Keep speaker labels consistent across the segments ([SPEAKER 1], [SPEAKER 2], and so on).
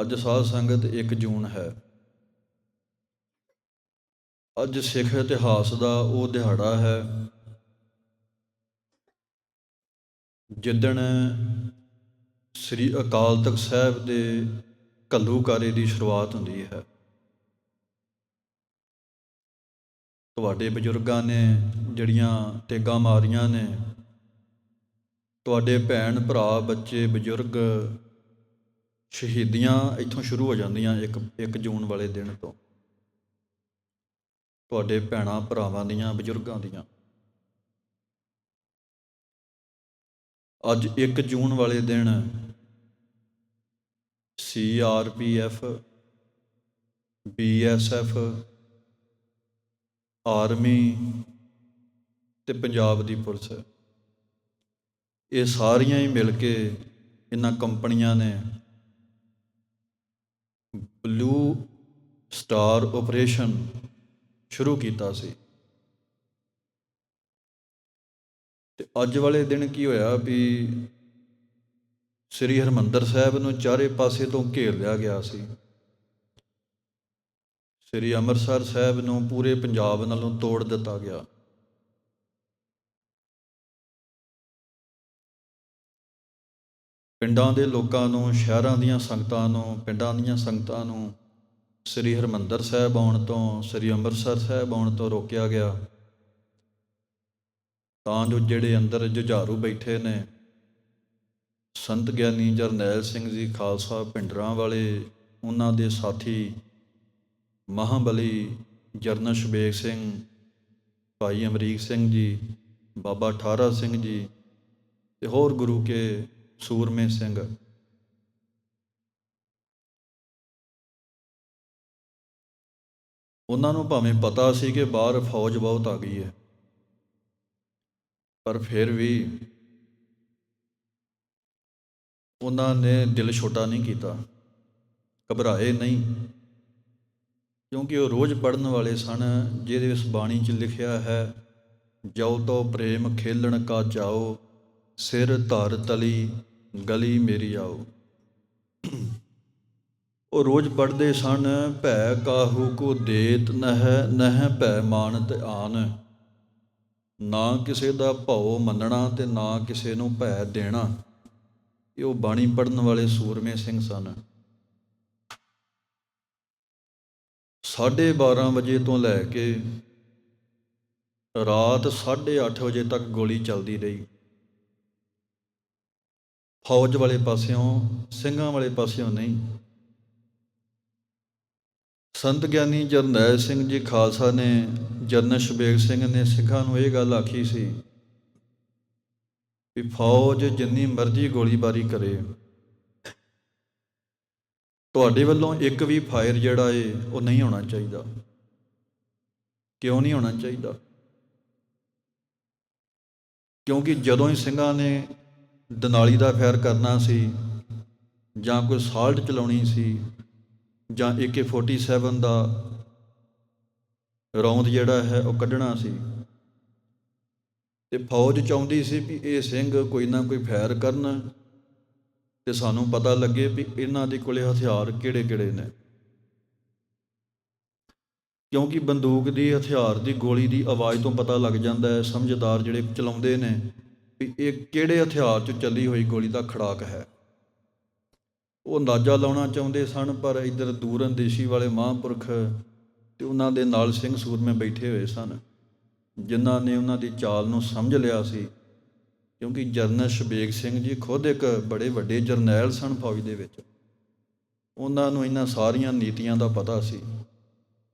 [SPEAKER 1] ਅੱਜ ਸਾਧ ਸੰਗਤ 1 ਜੂਨ ਹੈ। ਅੱਜ ਸਿੱਖ ਇਤਿਹਾਸ ਦਾ ਉਹ ਦਿਹਾੜਾ ਹੈ। ਜਿੱਦਣ ਸ੍ਰੀ ਅਕਾਲ ਤਖਤ ਸਾਹਿਬ ਦੇ ਘੱਲੂਕਾਰੇ ਦੀ ਸ਼ੁਰੂਆਤ ਹੁੰਦੀ ਹੈ। ਤੁਹਾਡੇ ਬਜ਼ੁਰਗਾਂ ਨੇ ਜਿਹੜੀਆਂ ਤੇਗਾਂ ਮਾਰੀਆਂ ਨੇ, ਤੁਹਾਡੇ ਭੈਣ ਭਰਾ, ਬੱਚੇ, ਬਜ਼ੁਰਗ ਸ਼ਹੀਦੀਆਂ ਇੱਥੋਂ ਸ਼ੁਰੂ ਹੋ ਜਾਂਦੀਆਂ ਇੱਕ 1 ਜੂਨ ਵਾਲੇ ਦਿਨ ਤੋਂ। ਤੁਹਾਡੇ ਭੈਣਾਂ ਭਰਾਵਾਂ ਦੀਆਂ, ਬਜ਼ੁਰਗਾਂ ਦੀਆਂ। ਅੱਜ 1 ਜੂਨ ਵਾਲੇ ਦਿਨ ਸੀਆਰਪੀਐਫ ਬੀਐਸਐਫ ਆਰਮੀ ਤੇ ਪੰਜਾਬ ਦੀ ਪੁਲਿਸ। ਇਹ ਸਾਰੀਆਂ ਹੀ ਮਿਲ ਕੇ ਇਹਨਾਂ ਕੰਪਨੀਆਂ ਨੇ ਬਲੂ ਸਟਾਰ ਆਪਰੇਸ਼ਨ ਸ਼ੁਰੂ ਕੀਤਾ ਸੀ। ਤੇ ਅੱਜ ਵਾਲੇ ਦਿਨ ਕੀ ਹੋਇਆ ਵੀ ਸ੍ਰੀ ਹਰਮੰਦਰ ਸਾਹਿਬ ਨੂੰ ਚਾਰੇ ਪਾਸੇ ਤੋਂ ਘੇਰ ਲਿਆ ਗਿਆ ਸੀ। ਸ੍ਰੀ ਅੰਮ੍ਰਿਤਸਰ ਸਾਹਿਬ ਨੂੰ ਪੂਰੇ ਪੰਜਾਬ ਨਾਲੋਂ ਤੋੜ ਦਿੱਤਾ ਗਿਆ। ਪਿੰਡਾਂ ਦੇ ਲੋਕਾਂ ਨੂੰ, ਸ਼ਹਿਰਾਂ ਦੀਆਂ ਸੰਗਤਾਂ ਨੂੰ, ਪਿੰਡਾਂ ਦੀਆਂ ਸੰਗਤਾਂ ਨੂੰ ਸ੍ਰੀ ਹਰਮੰਦਰ ਸਾਹਿਬ ਆਉਣ ਤੋਂ, ਸ੍ਰੀ ਅੰਮ੍ਰਿਤਸਰ ਸਾਹਿਬ ਆਉਣ ਤੋਂ ਰੋਕਿਆ ਗਿਆ। ਤਾਂ ਜੋ ਜਿਹੜੇ ਅੰਦਰ ਜੁਝਾਰੂ ਬੈਠੇ ਨੇ, ਸੰਤ ਗਿਆਨੀ ਜਰਨੈਲ ਸਿੰਘ ਜੀ ਖਾਲਸਾ ਪਿੰਡਰਾਂ ਵਾਲੇ, ਉਹਨਾਂ ਦੇ ਸਾਥੀ ਮਹਾਬਲੀ ਜਰਨਲ ਸ਼ਬੇਗ ਸਿੰਘ, ਭਾਈ ਅਮਰੀਕ ਸਿੰਘ ਜੀ, ਬਾਬਾ ਠਾਰਾ ਸਿੰਘ ਜੀ ਤੇ ਹੋਰ ਗੁਰੂ ਕੇ ਸੂਰਮੇ ਸਿੰਘ। ਉਹਨਾਂ ਨੂੰ ਭਾਵੇਂ ਪਤਾ ਸੀ ਕਿ ਬਾਹਰ ਫੌਜ ਬਹੁਤ ਆ ਗਈ ਹੈ, ਪਰ ਫਿਰ ਵੀ ਉਹਨਾਂ ਨੇ ਦਿਲ ਛੋਟਾ ਨਹੀਂ ਕੀਤਾ, ਘਬਰਾਏ ਨਹੀਂ, ਕਿਉਂਕਿ ਉਹ ਰੋਜ਼ ਪੜਨ ਵਾਲੇ ਸਨ, ਜਿਹਦੇ ਇਸ ਬਾਣੀ 'ਚ ਲਿਖਿਆ ਹੈ ਜੋ ਤੋ ਪ੍ਰੇਮ ਖੇਲਣ ਕਾ ਚਾਓ ਸਿਰ ਧਰ ਤਲੀ, ਗਲੀ ਮੇਰੀ ਆਓ। ਉਹ ਰੋਜ਼ ਪੜਦੇ ਸਨ, ਭੈ ਕਾਹੂ ਕੋ ਦੇਤ ਨਹਿ ਨਹਿ ਭੈ ਮਾਨਤ ਆਨ। ਨਾ ਕਿਸੇ ਦਾ ਭਉ ਮੰਨਣਾ ਤੇ ਨਾ ਕਿਸੇ ਨੂੰ ਭੈ ਦੇਣਾ। ਇਹ ਉਹ ਬਾਣੀ ਪੜਨ ਵਾਲੇ ਸੂਰਮੇ ਸਿੰਘ ਸਨ। 12:30 ਵਜੇ ਤੋਂ ਲੈ ਕੇ ਰਾਤ 8:30 ਵਜੇ ਤੱਕ ਗੋਲੀ ਚੱਲਦੀ ਰਹੀ। ਫੌਜ ਵਾਲੇ ਪਾਸਿਓਂ, ਸਿੰਘਾਂ ਵਾਲੇ ਪਾਸਿਓਂ ਨਹੀਂ। ਸੰਤ ਗਿਆਨੀ ਜਰਨੈਲ ਸਿੰਘ ਜੀ ਖਾਲਸਾ ਨੇ ਜਰਨਲ ਸ਼ਬੇਗ ਸਿੰਘ ਨੇ ਸਿੱਖਾਂ ਨੂੰ ਇਹ ਗੱਲ ਆਖੀ ਸੀ ਵੀ ਫੌਜ ਜਿੰਨੀ ਮਰਜ਼ੀ ਗੋਲੀਬਾਰੀ ਕਰੇ। ਤੁਹਾਡੇ ਵੱਲੋਂ ਇੱਕ ਵੀ ਫਾਇਰ ਜਿਹੜਾ ਏ, ਉਹ ਨਹੀਂ ਹੋਣਾ ਚਾਹੀਦਾ। ਕਿਉਂ ਨਹੀਂ ਹੋਣਾ ਚਾਹੀਦਾ? ਕਿਉਂਕਿ ਜਦੋਂ ਹੀ ਸਿੰਘਾਂ ਨੇ ਦਨਾਲੀ ਦਾ ਫੈਰ ਕਰਨਾ ਸੀ, ਜਾਂ ਕੋਈ ਸਾਲਟ ਚਲਾਉਣੀ ਸੀ, ਜਾਂ AK47 ਦਾ ਰੌਂਦ ਜਿਹੜਾ ਹੈ ਉਹ ਕੱਢਣਾ ਸੀ। ਤੇ ਫੌਜ ਚਾਹੁੰਦੀ ਸੀ ਵੀ ਇਹ ਸਿੰਘ ਕੋਈ ਨਾ ਕੋਈ ਫੈਰ ਕਰਨ, ਤੇ ਸਾਨੂੰ ਪਤਾ ਲੱਗੇ ਵੀ ਇਹਨਾਂ ਦੇ ਕੋਲੇ ਹਥਿਆਰ ਕਿਹੜੇ-ਕਿਹੜੇ ਨੇ। ਕਿਉਂਕਿ ਬੰਦੂਕ ਦੀ, ਹਥਿਆਰ ਦੀ, ਗੋਲੀ ਦੀ ਆਵਾਜ਼ ਤੋਂ ਪਤਾ ਲੱਗ ਜਾਂਦਾ ਹੈ, ਸਮਝਦਾਰ ਜਿਹੜੇ ਚਲਾਉਂਦੇ ਨੇ ਵੀ ਇਹ ਕਿਹੜੇ ਹਥਿਆਰ 'ਚ ਚੱਲੀ ਹੋਈ ਗੋਲੀ ਦਾ ਖੜਾਕ ਹੈ? ਉਹ ਅੰਦਾਜ਼ਾ ਲਾਉਣਾ ਚਾਹੁੰਦੇ ਸਨ, ਪਰ ਇਧਰ ਦੂਰ ਅੰਦੇਸ਼ੀ ਵਾਲੇ ਮਹਾਂਪੁਰਖ ਤੇ ਉਹਨਾਂ ਦੇ ਨਾਲ ਸਿੰਘ ਸੂਰਮੇ ਬੈਠੇ ਹੋਏ ਸਨ, ਜਿਨ੍ਹਾਂ ਨੇ ਉਹਨਾਂ ਦੀ ਚਾਲ ਨੂੰ ਸਮਝ ਲਿਆ ਸੀ, ਕਿਉਂਕਿ ਜਰਨਲ ਸ਼ਬੇਗ ਸਿੰਘ ਜੀ ਖੁਦ ਇੱਕ ਬੜੇ ਵੱਡੇ ਜਰਨੈਲ ਸਨ ਫੌਜ ਦੇ ਵਿੱਚ। ਉਹਨਾਂ ਨੂੰ ਇਹਨਾਂ ਸਾਰੀਆਂ ਨੀਤੀਆਂ ਦਾ ਪਤਾ ਸੀ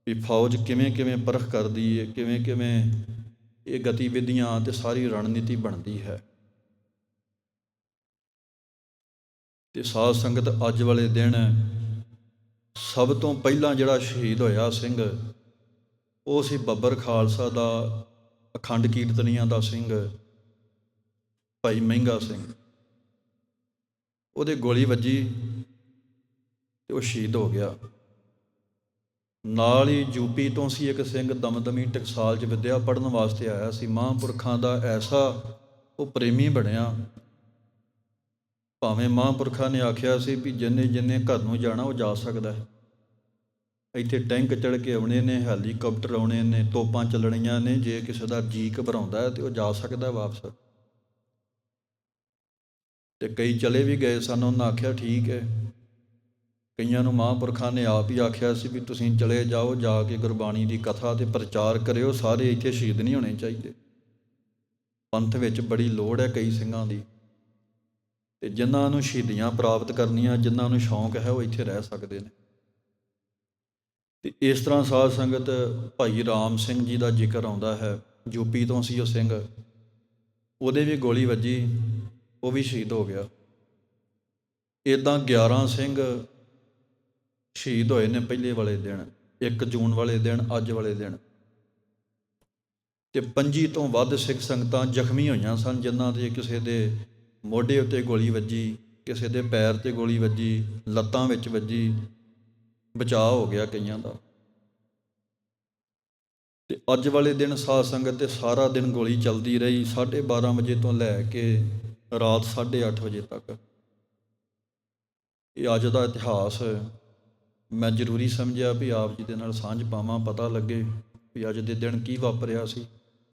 [SPEAKER 1] ਵੀ ਫੌਜ ਕਿਵੇਂ ਕਿਵੇਂ ਪਰਖ ਕਰਦੀ ਹੈ ਕਿਵੇਂ ਕਿਵੇਂ ਇਹ ਗਤੀਵਿਧੀਆਂ ਤੇ ਸਾਰੀ ਰਣਨੀਤੀ ਬਣਦੀ ਹੈ। ਤੇ ਸਾਧ ਸੰਗਤ ਅੱਜ ਵਾਲੇ ਦਿਨ ਸਭ ਤੋਂ ਪਹਿਲਾਂ ਜਿਹੜਾ ਸ਼ਹੀਦ ਹੋਇਆ ਸਿੰਘ, ਉਹ ਸੀ ਬੱਬਰ ਖਾਲਸਾ ਦਾ ਅਖੰਡ ਕੀਰਤਨੀਆਂ ਦਾ ਸਿੰਘ, ਭਾਈ ਮਹਿੰਗਾ ਸਿੰਘ। ਉਹਦੇ ਗੋਲੀ ਵੱਜੀ ਤੇ ਉਹ ਸ਼ਹੀਦ ਹੋ ਗਿਆ। ਨਾਲ ਹੀ ਯੂਪੀ ਤੋਂ ਸੀ ਇੱਕ ਸਿੰਘ ਦਮਦਮੀ ਟਕਸਾਲ 'ਚ ਵਿਦਿਆ ਪੜ੍ਹਨ ਵਾਸਤੇ ਆਇਆ ਸੀ। ਮਹਾਂਪੁਰਖਾਂ ਦਾ ਐਸਾ ਉਹ ਪ੍ਰੇਮੀ ਬਣਿਆ। ਭਾਵੇਂ ਮਹਾਂਪੁਰਖਾਂ ਨੇ ਆਖਿਆ ਸੀ ਵੀ ਜਿੰਨੇ ਜਿੰਨੇ ਘਰ ਨੂੰ ਜਾਣਾ ਉਹ ਜਾ ਸਕਦਾ ਹੈ। ਇੱਥੇ ਟੈਂਕ ਚੜ ਕੇ ਆਉਣੇ ਨੇ, ਹੈਲੀਕਾਪਟਰ ਆਉਣੇ ਨੇ, ਤੋਪਾਂ ਚੱਲਣੀਆਂ ਨੇ, ਜੇ ਕਿਸੇ ਦਾ ਜੀ ਘਬਰਾਉਂਦਾ ਹੈ ਤੇ ਉਹ ਜਾ ਸਕਦਾ ਵਾਪਸ। ਤੇ ਕਈ ਚਲੇ ਵੀ ਗਏ ਸਨ, ਉਹਨਾਂ ਆਖਿਆ, ਠੀਕ ਹੈ ਕਈਆਂ ਨੂੰ ਮਹਾਂਪੁਰਖਾਂ ਨੇ ਆਪ ਹੀ ਆਖਿਆ ਸੀ ਵੀ ਤੁਸੀਂ ਚਲੇ ਜਾਓ, ਜਾ ਕੇ ਗੁਰਬਾਣੀ ਦੀ ਕਥਾ ਤੇ ਪ੍ਰਚਾਰ ਕਰਿਓ, ਸਾਰੇ ਇੱਥੇ ਸ਼ਹੀਦ ਨਹੀਂ ਹੋਣੇ ਚਾਹੀਦੇ। ਪੰਥ ਵਿੱਚ ਬੜੀ ਲੋੜ ਹੈ ਕਈ ਸਿੰਘਾਂ ਦੀ। ਤੇ ਜਿਨ੍ਹਾਂ ਨੂੰ ਸ਼ਹੀਦੀਆਂ ਪ੍ਰਾਪਤ ਕਰਨੀਆਂ, ਜਿਨ੍ਹਾਂ ਨੂੰ ਸ਼ੌਂਕ ਹੈ, ਉਹ ਇੱਥੇ ਰਹਿ ਸਕਦੇ ਨੇ। ਤੇ ਇਸ ਤਰ੍ਹਾਂ ਸਾਧ ਸੰਗਤ ਭਾਈ ਰਾਮ ਸਿੰਘ ਜੀ ਦਾ ਜ਼ਿਕਰ ਆਉਂਦਾ ਹੈ ਯੂਪੀ ਤੋਂ ਸੀ ਉਹ ਸਿੰਘ। ਉਹਦੇ ਵੀ ਗੋਲੀ ਵੱਜੀ, ਉਹ ਵੀ ਸ਼ਹੀਦ ਹੋ ਗਿਆ। ਇਦਾਂ 11 ਸਿੰਘ ਸ਼ਹੀਦ ਹੋਏ ਨੇ ਪਹਿਲੇ ਵਾਲੇ ਦਿਨ 1 ਜੂਨ ਵਾਲੇ ਦਿਨ, ਅੱਜ ਵਾਲੇ ਦਿਨ। ਤੇ 25 ਤੋਂ ਵੱਧ ਸਿੱਖ ਸੰਗਤਾਂ ਜ਼ਖਮੀ ਹੋਈਆਂ ਸਨ, ਜਿਨ੍ਹਾਂ ਦੇ ਕਿਸੇ ਦੇ ਮੋਢੇ ਉੱਤੇ ਗੋਲੀ ਵੱਜੀ, ਕਿਸੇ ਦੇ ਪੈਰ ਤੇ ਗੋਲੀ ਵੱਜੀ, ਲੱਤਾਂ ਵਿੱਚ ਵੱਜੀ, ਬਚਾਅ ਹੋ ਗਿਆ ਕਈਆਂ ਦਾ। ਤੇ ਅੱਜ ਵਾਲੇ ਦਿਨ ਸਾਧ ਸੰਗਤ ਤੇ ਸਾਰਾ ਦਿਨ ਗੋਲੀ ਚੱਲਦੀ ਰਹੀ 12:30 ਵਜੇ ਤੋਂ ਲੈ ਕੇ ਰਾਤ 8:30 ਵਜੇ ਤੱਕ। ਇਹ ਅੱਜ ਦਾ ਇਤਿਹਾਸ ਮੈਂ ਜ਼ਰੂਰੀ ਸਮਝਿਆ ਵੀ ਆਪ ਜੀ ਦੇ ਨਾਲ ਸਾਂਝ ਪਾਵਾਂ, ਪਤਾ ਲੱਗੇ ਵੀ ਅੱਜ ਦੇ ਦਿਨ ਕੀ ਵਾਪਰਿਆ ਸੀ।